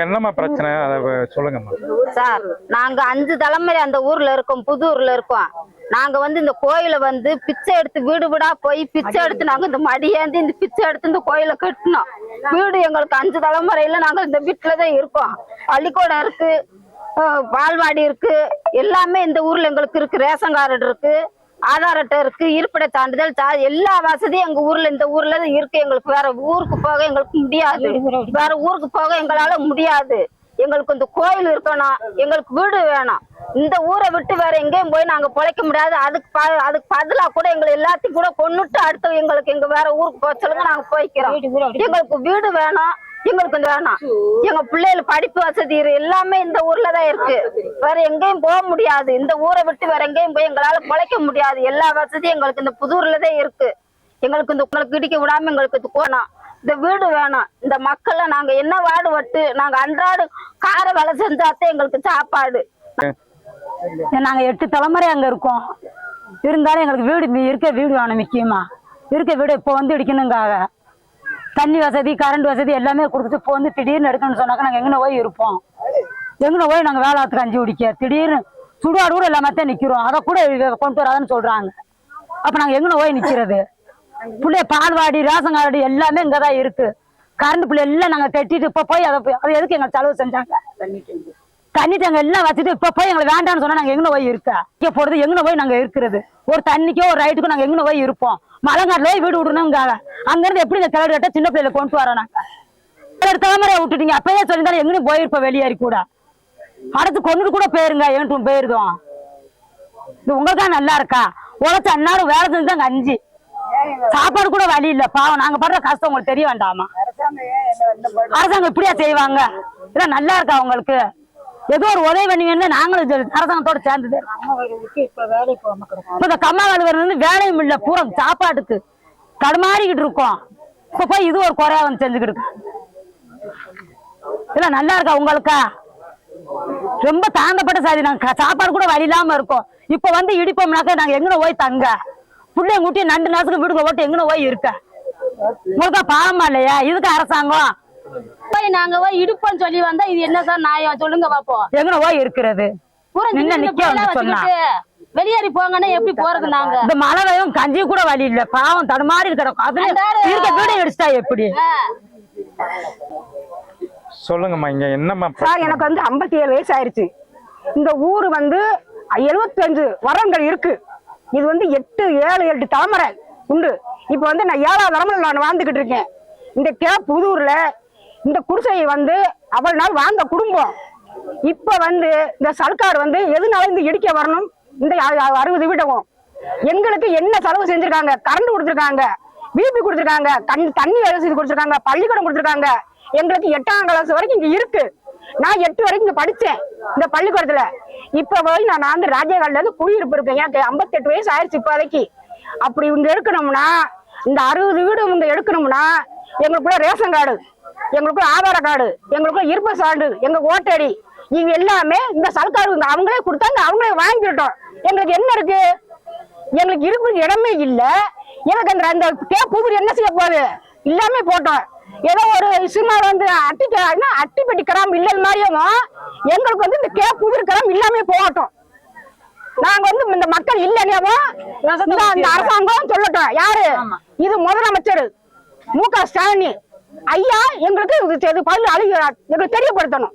என்னம்மா பிரச்சனை? அதை சொல்லுங்கம்மா. சார் நாங்க அஞ்சு தலைமுறை அந்த ஊர்ல இருக்கோம் புதூர்ல இருக்கோம். நாங்க வந்து இந்த கோயில வந்து பிச்சை எடுத்து வீடு வீடா போய் பிச்சை எடுத்து நாங்க இந்த மடியாந்து இந்த பிச்சை எடுத்து இந்த கோயில கட்டினோம். வீடு எங்களுக்கு அஞ்சு தலைமுறையில நாங்க இந்த வீட்டுலதான் இருக்கோம். பள்ளிக்கூடம் இருக்கு அஹ் பால்வாடி இருக்கு எல்லாமே இந்த ஊர்ல எங்களுக்கு இருக்கு ரேஷன் கார்டு இருக்கு. ஆதார் அட்டை இருக்கு இருப்பிட சான்றிதழ் தா எல்லா வசதியும் எங்க ஊர்ல இந்த ஊர்ல தான் இருக்கு. எங்களுக்கு வேற ஊருக்கு போக எங்களுக்கு முடியாது. வேற ஊருக்கு போக எங்களால முடியாது. எங்களுக்கு இந்த கோயில் இருக்கணும். எங்களுக்கு வீடு வேணும். இந்த ஊரை விட்டு வேற எங்கேயும் போய் நாங்க பொழைக்க முடியாது. அதுக்கு ப- அதுக்கு பதிலா கூட எங்களை எல்லாத்தையும் கூட கொண்டுட்டு அடுத்து எங்களுக்கு எங்க வேற ஊருக்கு போக சொல்லுங்க நாங்க போய்க்கிறோம். எங்களுக்கு வீடு வேணும். எங்களுக்கு இந்த வேணும். எங்க பிள்ளைகள் படிப்பு வசதி இரு- எல்லாமே இந்த ஊர்ல தான் இருக்கு. வேற எங்கேயும் போக முடியாது. இந்த ஊரை விட்டு வேற எங்கேயும் போய் எங்களால பொழைக்க முடியாது. எல்லா வசதியும் எங்களுக்கு இந்த புதூர்ல தான் இருக்கு. எங்களுக்கு இந்த உங்களுக்கு இடிக்க விடாம எங்களுக்கு இது போனோம் இந்த வீடு வேணும். இந்த மக்களை நாங்க என்ன வாடு வட்டு நாங்க அன்றாடு கார வேலை செஞ்சாதான் எங்களுக்கு சாப்பாடு. நாங்க எட்டு தலைமுறை அங்க இருக்கோம். இருந்தாலும் எங்களுக்கு வீடு இருக்க வீடு வேணும் முக்கியமா. இருக்க வீடு இப்போ வந்து இடிக்கணுங்காக. தண்ணி வசதி கரண்ட் வசதி எல்லாமே கொடுத்துட்டு இப்போ வந்து திடீர்னு எடுக்கணும்னு சொன்னாக்க நாங்கள் எங்கே போய் இருப்போம். எங்கே போய் நாங்கள் வேலை ஆத்துக்கு அஞ்சு குடிக்க. திடீர்னு சுடுகாடு கூட எல்லாமே தான் நிற்கிறோம் அதை கூட கொண்டு வராதுன்னு சொல்கிறாங்க அப்போ நாங்கள் எங்கே போய் நிற்கிறது பிள்ளைய பால்வாடி ரேஷன் கார்டு எல்லாமே இங்கே தான் இருக்குது கரண்ட் பிள்ளை எல்லாம் நாங்கள் கட்டிட்டு இப்போ போய் அதை போய்- அதை எதுக்கு எங்க செலவு செஞ்சாங்க? தண்ணி டேங்க எல்லாம் வச்சுட்டு இப்ப போய் எங்களை வேண்டாம்னு சொன்னா நாங்க எங்க போய் இருக்க? இங்க போறது எங்க போய் நாங்க இருக்கிறது? ஒரு தண்ணிக்கோ ஒரு ரைட்டுக்கோ நாங்க எங்க போய் இருப்போம்? மலங்காட்டுல போய் வீடு விடணுங்காக அங்க இருந்து எப்படி இந்த கிளடு கட்ட சின்ன பிள்ளைல கொண்டு வரோம் நாங்க? ஒரு தலைமுறையை விட்டுட்டீங்க. அப்பயே சொல்லியிருந்தாலும் எங்கேயும் போயிருப்போம் வெளியேறி கூட. அடுத்து கொண்டு கூட போயிருங்க ஏன்ட்டும் போயிருந்தோம் இது உங்களுக்கா நல்லா இருக்கா? உழைச்ச அன்னாரும் வேலை செஞ்சுதாங்க அஞ்சு. சாப்பாடு கூட வழி இல்ல பாவம். நாங்க படுற கஷ்டம் உங்களுக்கு தெரிய வேண்டாமா? அரசாங்கம் இப்படியா செய்வாங்க? இதெல்லாம் நல்லா இருக்கா உங்களுக்கு? ஏதோ ஒரு உதவி பண்ணுவீங்கன்னு நாங்களும் அரசாங்கத்தோட சேர்ந்தது இப்ப கம்மா வேலை வந்து வேலையும் இல்ல பூரா சாப்பாட்டுக்கு தடுமாறிக்கிட்டு இருக்கோம். இப்ப போய் இது ஒரு குறையா வந்து செஞ்சுக்கிட்டு இருக்கு. இதெல்லாம் நல்லா இருக்கா உங்களுக்கா? ரொம்ப தாழ்ந்தப்பட்ட சாதி. நாங்க க- சாப்பாடு கூட வழி இல்லாம இருக்கோம். இப்ப வந்து இடிப்போம்னாக்க நாங்க எங்கன போய் தங்க? புள்ளைய குட்டி நண்டு நாசுக்கு வீடுங்க ஓட்டு எங்கன போய் இருக்க? உங்களுக்கு பாவமா இல்லையா? இதுக்கு அரசாங்கம். போய் நாங்க போய் இடுப்போம்னு சொல்லி வந்தா இது என்ன சார் நியாயம்? சொல்லுங்க பாப்போம். எங்கன போய் இருக்கிறது. வெளியேறி போங்கன்னா எப்படி போறது நாங்க? இந்த மழை வெள்ளம் கஞ்சி கூட வழி இல்ல. பாவம் தடுமாறி கிடக்கும் அதுல அன்றாட- இருக்க வீடு அடிச்சிட்டா எப்படி? சொல்லுங்கம்மா இங்க என்னம்மா சார்? எனக்கு வந்து ஐம்பத்தி ஏழு வயசு ஆயிருச்சு. இந்த ஊர் வந்து எழுபத்தஞ்சு வரங்கள் இருக்கு. இது வந்து எட்டு ஏழு எட்டு தலைமுறை உண்டு. இப்போ வந்து நான் ஏழாவது தலைமுறை நான் வாழ்ந்துகிட்டு இருக்கேன். இந்த கே புதூர்ல இந்த குடிசையை வந்து அவள் நாள் வாழ்ந்த குடும்பம். இப்போ வந்து இந்த சர்க்கார் வந்து எதுனால இந்த இடிக்க வரணும்? இந்த அறுபது வீட்டகம் எங்களுக்கு என்ன செலவு செஞ்சிருக்காங்க? கரண்ட் கொடுத்துருக்காங்க. பிபி கொடுத்துருக்காங்க. தண்ணி தண்ணி வசதி கொடுத்துருக்காங்க. பள்ளிக்கூடம் கொடுத்துருக்காங்க. எங்களுக்கு எட்டாம் கிளாஸ் வரைக்கும் இங்க இருக்கு. நான் எட்டு வரைக்கும் இங்க படிச்சேன் இந்த பள்ளிக்கூடத்துல. இப்ப போய் நான் வந்து ராஜகாலில இருந்து குடியிருப்பு இருக்கேன். எனக்கு 58 வயசு ஆயிடுச்சு இப்போதைக்கு. அப்படி இவங்க எடுக்கணும்னா இந்த அறுபது வீடு இவங்க எடுக்கணும்னா எங்களுக்குள்ள ரேஷன் கார்டு எங்களுக்குள்ள ஆதார கார்டு எங்களுக்குள்ள இருப்பு சான்று எங்க ஓட்டடி இவங்க எல்லாமே இந்த சர்க்கார் இவங்க அவங்களே கொடுத்தாங்க அவங்களே வாங்கிட்டோம் எங்களுக்கு என்ன இருக்கு? எங்களுக்கு இருப்பு இடமே இல்ல. எனக்கு அந்த அந்த கே புதிர் என்ன செய்ய போகுது? எல்லாமே போட்டோம். ஏதோ ஒரு சினிமா வந்து அட்டி அட்டிப்பட்டி கிராம் இல்லல் மாதிரியும் எங்களுக்கு வந்து இந்த கே புதிர் கிராம் இல்லாமே போகட்டும். நாங்க வந்து இந்த மக்கள் இல்லைனேவும் இந்த அரசாங்கம் சொல்லட்டும். யாரு? இது முதலமைச்சர் மு க ஸ்டாலின். ஐயா எங்களுக்கு இது பதில் அழி எங்களுக்கு தெரியப்படுத்தணும்.